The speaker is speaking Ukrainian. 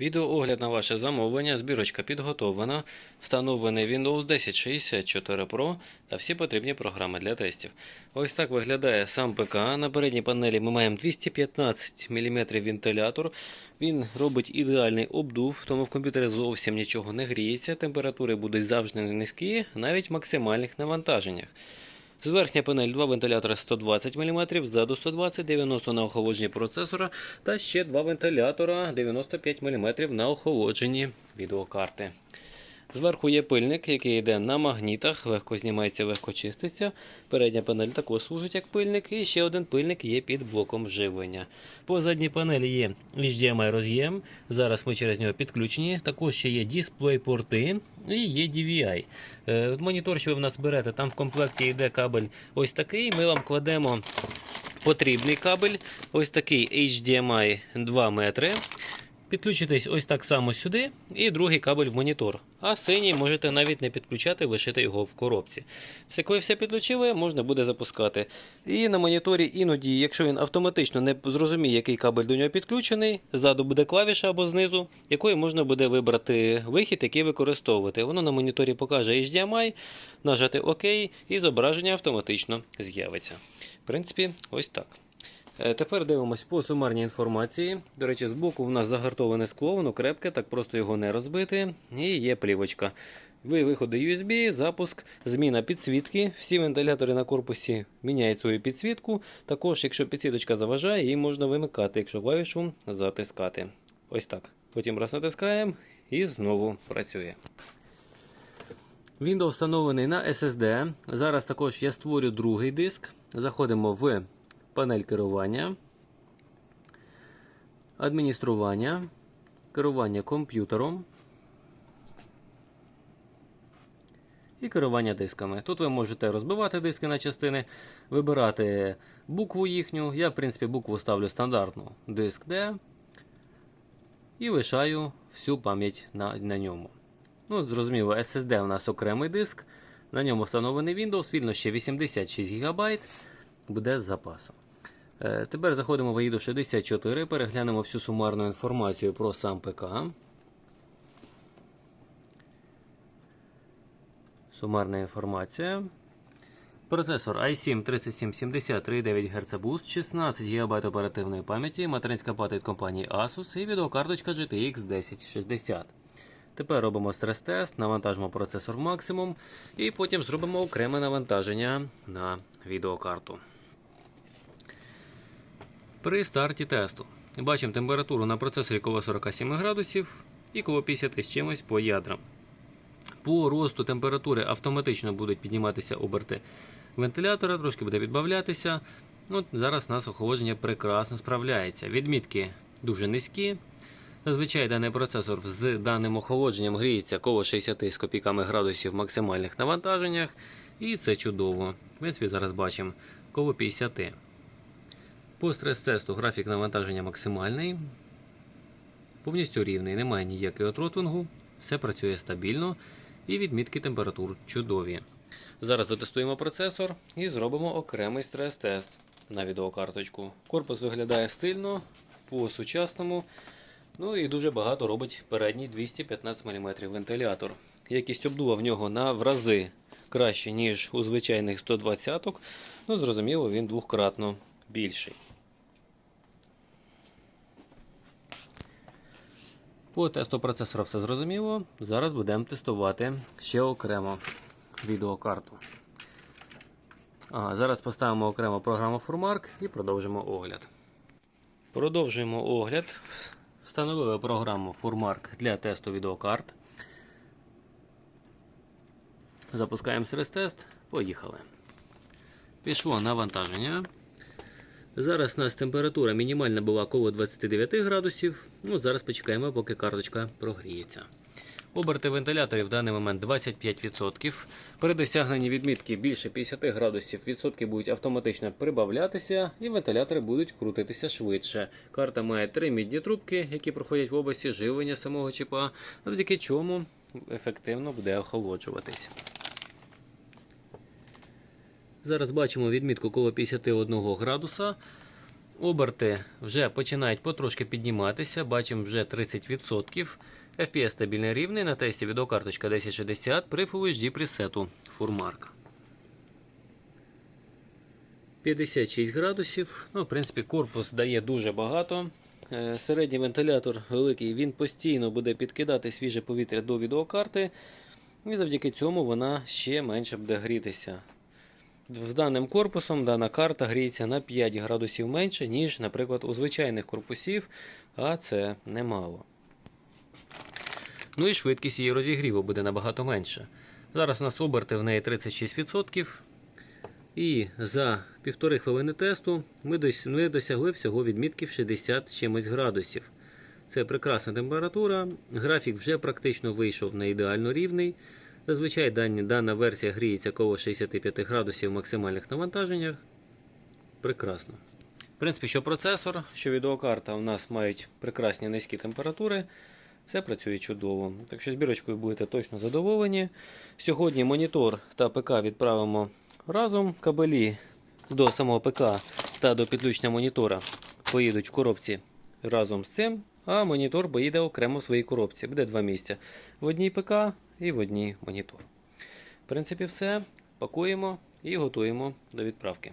Відеоогляд на ваше замовлення, збірочка підготовлена, встановлений Windows 10 64 Pro та всі потрібні програми для тестів. Ось так виглядає сам ПК. На передній панелі ми маємо 215 мм вентилятор. Він робить ідеальний обдув, тому в комп'ютері зовсім нічого не гріється. Температури будуть завжди низькі, навіть в максимальних навантаженнях. Зверхня панель 2 вентилятора 120 мм, ззаду 120 90 на охолодженні процесора та ще два вентилятора 95 мм на охолодженні відеокарти. Зверху є пильник, який йде на магнітах, легко знімається, легко чиститься. Передня панель також служить як пильник, і ще один пильник є під блоком живлення. По задній панелі є HDMI роз'єм. Зараз ми через нього підключені. Також ще є дисплей-порти і є DVI. Е, Монітор, що ви в нас берете, там в комплекті йде кабель ось такий. Ми вам кладемо потрібний кабель, ось такий HDMI 2 метри. Підключитесь ось так само сюди, і другий кабель в монітор. А синій можете навіть не підключати, лишити його в коробці. Все, коли все підключили, можна буде запускати. І на моніторі іноді, якщо він автоматично не зрозуміє, який кабель до нього підключений, ззаду буде клавіша або знизу, якою можна буде вибрати вихід, який використовувати. Воно на моніторі покаже HDMI, нажати ОК і зображення автоматично з'явиться. В принципі, ось так. Е, Тепер дивимось по сумарній інформації. До речі, збоку в нас загартоване скло, воно крепке, так просто його не розбити. І є плівочка. Ви виходи USB, запуск, зміна підсвітки. Всі вентилятори на корпусі міняють свою підсвітку. Також, якщо підсвіточка заважає, її можна вимикати, якщо клавішу затискати. Ось так. Потім раз натискаємо і знову працює. Windows встановлений на SSD. Зараз також я створю другий диск. Заходимо в панель керування, адміністрування, керування комп'ютером і керування дисками. Тут ви можете розбивати диски на частини, вибирати букву їхню. Я, в принципі, букву ставлю стандартну диск D і лишаю всю пам'ять на, на ньому. Ну, зрозуміло, SSD у нас окремий диск. На ньому встановлений Windows, вільно ще 86 ГБ буде з запасом. Е, Тепер заходимо в AIDO 64, переглянемо всю сумарну інформацію про сам ПК. Сумарна інформація. Процесор i7 3770 3,9 Гц Boost, 16 ГБ оперативної пам'яті, материнська плата від компанії Asus і відеокарточка GTX 1060. Тепер робимо стрес-тест, навантажимо процесор максимум і потім зробимо окреме навантаження на відеокарту. При старті тесту бачимо температуру на процесорі коло 47 градусів і коло 50 з чимось по ядрам. По росту температури автоматично будуть підніматися оберти вентилятора, трошки буде відбавлятися. Ну, Зараз у нас охолодження прекрасно справляється. Відмітки дуже низькі. Зазвичай даний процесор з даним охолодженням гріється коло 60 з копійками градусів в максимальних навантаженнях. І це чудово. В принципі, зараз бачимо коло 50. По стрес-тесту графік навантаження максимальний. Повністю рівний, немає ніякого тротвингу, все працює стабільно і відмітки температур чудові. Зараз дотестуємо процесор і зробимо окремий стрес-тест на відеокарточку. Корпус виглядає стильно, по-сучасному. Ну і дуже багато робить передній 215 мм вентилятор. Якість обдува в нього на в рази краще, ніж у звичайних 120-ок. Ну, зрозуміло, він двократно більший. По тесту процесора все зрозуміло. Зараз будемо тестувати ще окремо відеокарту. Ага, зараз поставимо окремо програму Furmark і продовжимо огляд. Продовжуємо огляд. Встановили програму Furmark для тесту відеокарт. Запускаємо стрес-тест. Поїхали. Пішло навантаження. Зараз у нас температура мінімальна була коло 29 градусів. Ну, Зараз почекаємо, поки карточка прогріється. Оберти вентиляторів в даний момент 25%. При досягненні відмітки більше 50 градусів відсотки будуть автоматично прибавлятися і вентилятори будуть крутитися швидше. Карта має три мідні трубки, які проходять в області живлення самого чіпа, завдяки чому ефективно буде охолоджуватись. Зараз бачимо відмітку коло 51 градуса. Оберти вже починають потрошки підніматися. Бачимо вже 30%. FPS стабільний рівний. На тесті відеокарточка 1060 при Full HD пресету Furmark. 56 градусів. Ну, в принципі, корпус дає дуже багато. Е, Середній вентилятор великий, він постійно буде підкидати свіже повітря до відеокарти. І завдяки цьому вона ще менше буде грітися. З даним корпусом дана карта гріється на 5 градусів менше, ніж, наприклад, у звичайних корпусів, а це немало. Ну і швидкість її розігріву буде набагато менше. Зараз у нас оберти в неї 36%. І за півтори хвилини тесту ми досягли всього відмітків 60 чимось градусів. Це прекрасна температура. Графік вже практично вийшов на ідеально рівний. Зазвичай дані, дана версія гріється коло 65 градусів максимальних навантаженнях. Прекрасно. В принципі, що процесор, що відеокарта у нас мають прекрасні низькі температури. Все працює чудово. Так що збірочкою будете точно задоволені. Сьогодні монітор та ПК відправимо разом. Кабелі до самого ПК та до підключення монітора поїдуть в коробці разом з цим, а монітор поїде окремо в своїй коробці. Буде два місця. В одній ПК і в одній монітор. В принципі, все. Пакуємо і готуємо до відправки.